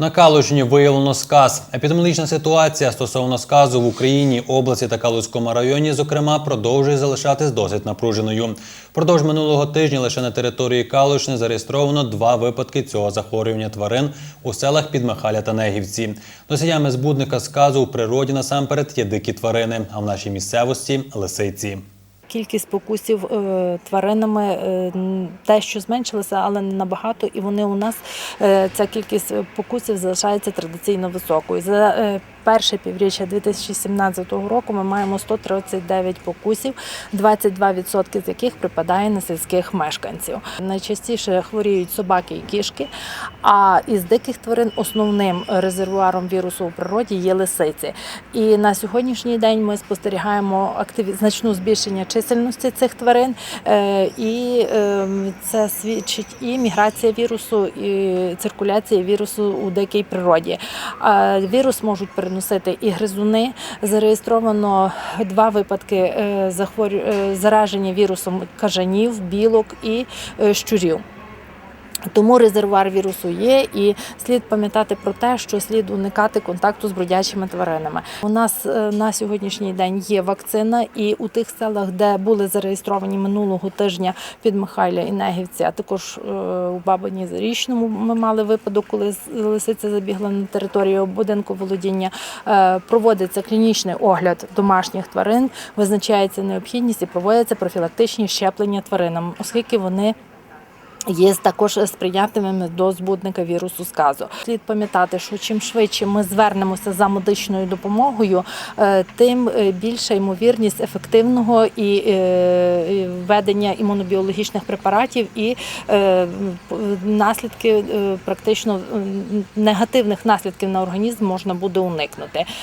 На Калужні виявлено сказ. Епідеміологічна ситуація стосовно сказу в Україні, області та Калузькому районі, зокрема, продовжує залишатись досить напруженою. Впродовж минулого тижня лише на території Калушни зареєстровано два випадки цього захворювання тварин у селах Підмихаля та Негівці. Носіями збудника сказу у природі насамперед є дикі тварини, а в нашій місцевості лисиці. Кількість покусів е, тваринами те, що зменшилося, але не набагато. І вони у нас е, ця кількість покусів залишається традиційно високою. Е, перше півріччя 2017 року ми маємо 139 покусів, 22% з яких припадає на сільських мешканців. Найчастіше хворіють собаки і кішки. А із диких тварин основним резервуаром вірусу у природі є лисиці. І на сьогоднішній день ми спостерігаємо активі... значну збільшення чисельності цих тварин, е, і е, це свідчить і міграція вірусу, і циркуляція вірусу у дикій природі. Вірус можуть переносити і гризуни. Зареєстровано два випадки е, е, зараження вірусом кажанів, білок і е, щурів. Тому резервуар вірусу є, і слід пам'ятати про те, що слід уникати контакту з бродячими тваринами. У нас е, на сьогоднішній день є вакцина, і у тих селах, де були зареєстровані минулого тижня під Михайля і Негівці, а також е, у Бабині Зарічному ми мали випадок, коли лисиця забігла на територію будинку володіння. Е, Проводиться клінічний огляд домашніх тварин, визначається необхідність і проводяться профілактичні щеплення тваринам, оскільки вони Є також сприятливими до збудника вірусу сказу. Слід пам'ятати, що чим швидше ми звернемося за медичною допомогою, е, тим е, більша ймовірність ефективного і е, введення імунобіологічних препаратів і наслідки практично негативних наслідків на організм можна буде уникнути.